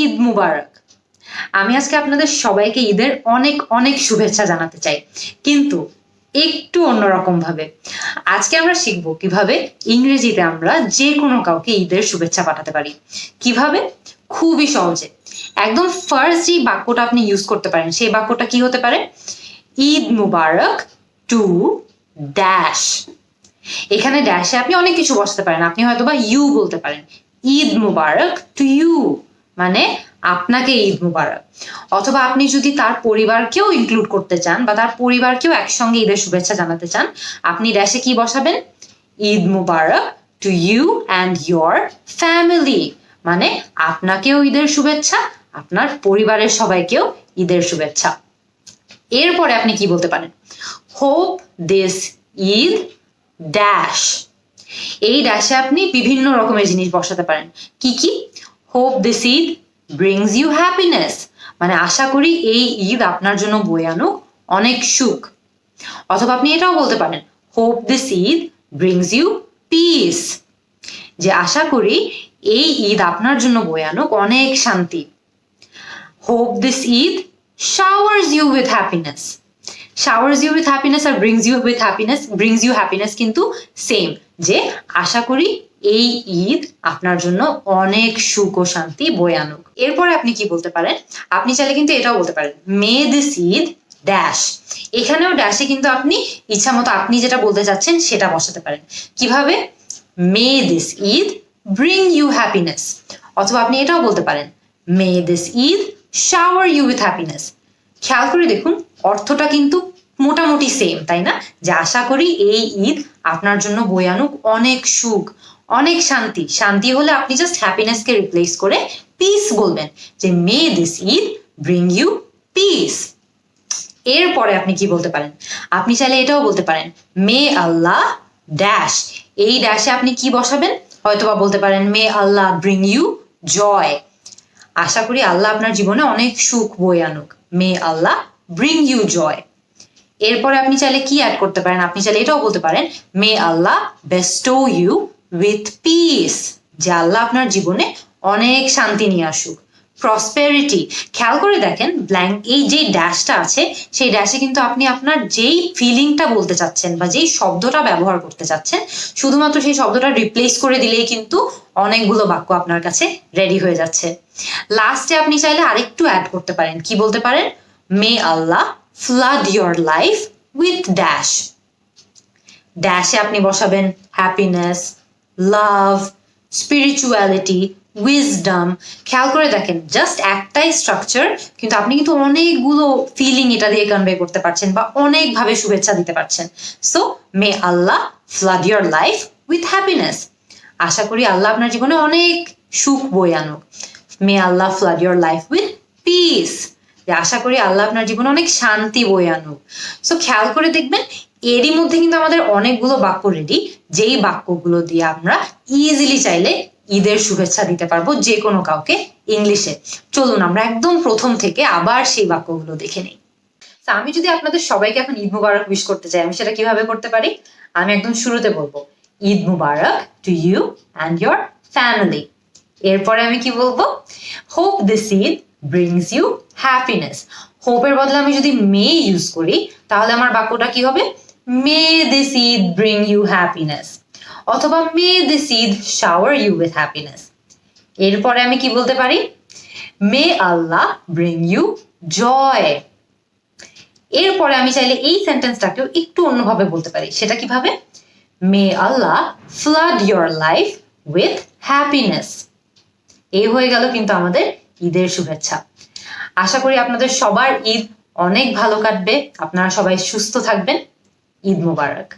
ঈদ মুবারক। আমি আজকে আপনাদের সবাইকে ঈদের অনেক অনেক শুভেচ্ছা জানাতে চাই। কিন্তু একটু অন্যরকম ভাবে। আজকে আমরা শিখব কীভাবে ইংরেজিতে আমরা যে কোনো কাউকে ঈদের শুভেচ্ছা পাঠাতে পারি। কীভাবে? খুবই সহজে। একদম ফার্স্ট যে বাক্যটা আপনি ইউজ করতে পারেন, সেই বাক্যটা কি হতে পারে? Eid Mubarak to dash. এখানে ড্যাশে আপনি অনেক কিছু বসাতে পারেন। আপনি হয়তো বা ইউ বলতে পারেন। Eid Mubarak to you. মানে আপনাকে ঈদ মুবারক। অথবা আপনি যদি তার পরিবারকেও ইনক্লুড করতে চান বা তার পরিবারকেও একসঙ্গে ঈদের শুভেচ্ছা জানাতে চান, আপনি ড্যাশে কি বসাবেন? Eid Mubarak to you and your family মানে আপনাকেও ঈদের শুভেচ্ছা, আপনার পরিবারের সবাইকেও ঈদের শুভেচ্ছা। এরপরে আপনি কি বলতে পারেন? হোপ দিস ঈদ ড্যাশ এই ড্যাশে আপনি বিভিন্ন রকমের জিনিস বসাতে পারেন। কি কি? Hope this Eid brings you happiness মানে আশা করি এই ঈদ আপনার জন্য বয়ে আনুক, অনেক সুখ। অথবা আপনি এটাও বলতে পারেন hope this Eid brings you peace যে আশা করি এই ঈদ আপনার জন্য বয়ে আনুক, অনেক শান্তি। Hope this Eid showers you with happiness showers you with happiness R brings you with happiness brings you happiness কিন্তু সেম যে আশা করি এই ঈদ আপনার জন্য অনেক সুখ ও শান্তি বয়ে আনুক। এরপরে আপনি কি বলতে পারেন? আপনি চাইলে কিন্তু এটাও বলতে পারেন। মে দিস ঈদ ড্যাশ এখানেও ড্যাশে কিন্তু আপনি ইচ্ছা মতো আপনি যেটা বলতে চাচ্ছেন সেটা বসাতে পারেন। কীভাবে? May this Eid bring you happiness অথবা আপনি এটাও বলতে পারেন, may this Eid shower you with happiness খেয়াল করে দেখুন, অর্থটা কিন্তু মোটামুটি সেম তাই না? যে আশা করি এই ঈদ আপনার জন্য বয়ে আনুক অনেক সুখ অনেক শান্তি। শান্তি হলে আপনি জাস্ট হ্যাপিনেসকে রিপ্লেস করে পিস বলবেন যে may this Eid bring you peace এরপরে আপনি কি বলতে পারেন? আপনি চাইলে এটাও বলতে পারেন মে আল্লাহ ড্যাশ এই ড্যাশে আপনি কি বসাবেন? হয়তোবা বলতে পারেন মে আল্লাহ ব্রিং ইউ জয় আশা করি আল্লাহ আপনার জীবনে অনেক সুখ বয়ে আনুক। মে আল্লাহ ব্রিং ইউ জয় এরপরে আপনি চাইলে কি অ্যাড করতে পারেন? আপনি চাইলে এটাও বলতে পারেন may Allah bestow you with peace যে আল্লাহ আপনার জীবনে অনেক শান্তি নিয়ে আসুক। প্রসপেরিটি খেয়াল করে দেখেন ব্ল্যাঙ্ক এই যে ড্যাশটা আছে, সেই ড্যাশে কিন্তু আপনি আপনার যেই ফিলিংটা বলতে চাচ্ছেন বা যেই শব্দটা ব্যবহার করতে চাচ্ছেন, শুধুমাত্র সেই শব্দটা রিপ্লেস করে দিলেই কিন্তু অনেকগুলো বাক্য আপনার কাছে রেডি হয়ে যাচ্ছে। লাস্টে আপনি চাইলে আরেকটু অ্যাড করতে পারেন। কি বলতে পারেন? May Allah flood your life with dash ড্যাশে আপনি বসাবেন হ্যাপিনেস লাভ স্পিরিচুয়ালিটি উইজডম খেয়াল করে দেখেন জাস্ট একটাই স্ট্রাকচার কিন্তু আপনি কিন্তু অনেকগুলো ফিলিং এটা দিয়ে কনভে করতে পারছেন বা অনেকভাবে শুভেচ্ছা দিতে পারছেন। So may Allah flood your life with happiness আশা করি আল্লাহ আপনার জীবনে অনেক সুখ বই আনুক। May Allah flood your life with peace আশা করি আল্লাহ আপনার জীবনে অনেক শান্তি বই আনুক। সো খেয়াল করে দেখবেন এরই মধ্যে কিন্তু আমাদের অনেকগুলো বাক্য রেডি যেই বাক্যগুলো দিয়ে আমরা ইজিলি চাইলে ঈদের শুভেচ্ছা দিতে পারব যে কোনো কাউকে ইংলিশে চলুন, আমরা একদম প্রথম থেকে আবার সেই বাক্যগুলো দেখে নিই। আমি যদি আপনাদের সবাইকে এখন ঈদ মুবারক উইশ করতে চাই, আমি সেটা কীভাবে করতে পারি? আমি একদম শুরুতে বলব, Eid Mubarak to you and your family এরপরে আমি কি বলব? Hope this Eid brings you happiness হোপের বদলে আমি যদি মে ইউজ করি, তাহলে আমার বাক্যটা কি হবে? May this Eid bring you happiness অথবা may this Eid shower you with happiness এরপরে আমি কি বলতে পারি? মে আল্লাহ ব্রিং ইউ জয় এরপরে আমি চাইলে এই সেন্টেন্সটাকেও একটু অন্যভাবে বলতে পারি। সেটা কীভাবে? May Allah flood your life with happiness এই হয়ে গেল কিন্তু আমাদের ঈদের শুভেচ্ছা। আশা করি আপনাদের সবার ঈদ অনেক ভালো কাটবে। আপনারা সবাই সুস্থ থাকবেন। ঈদ মোবারক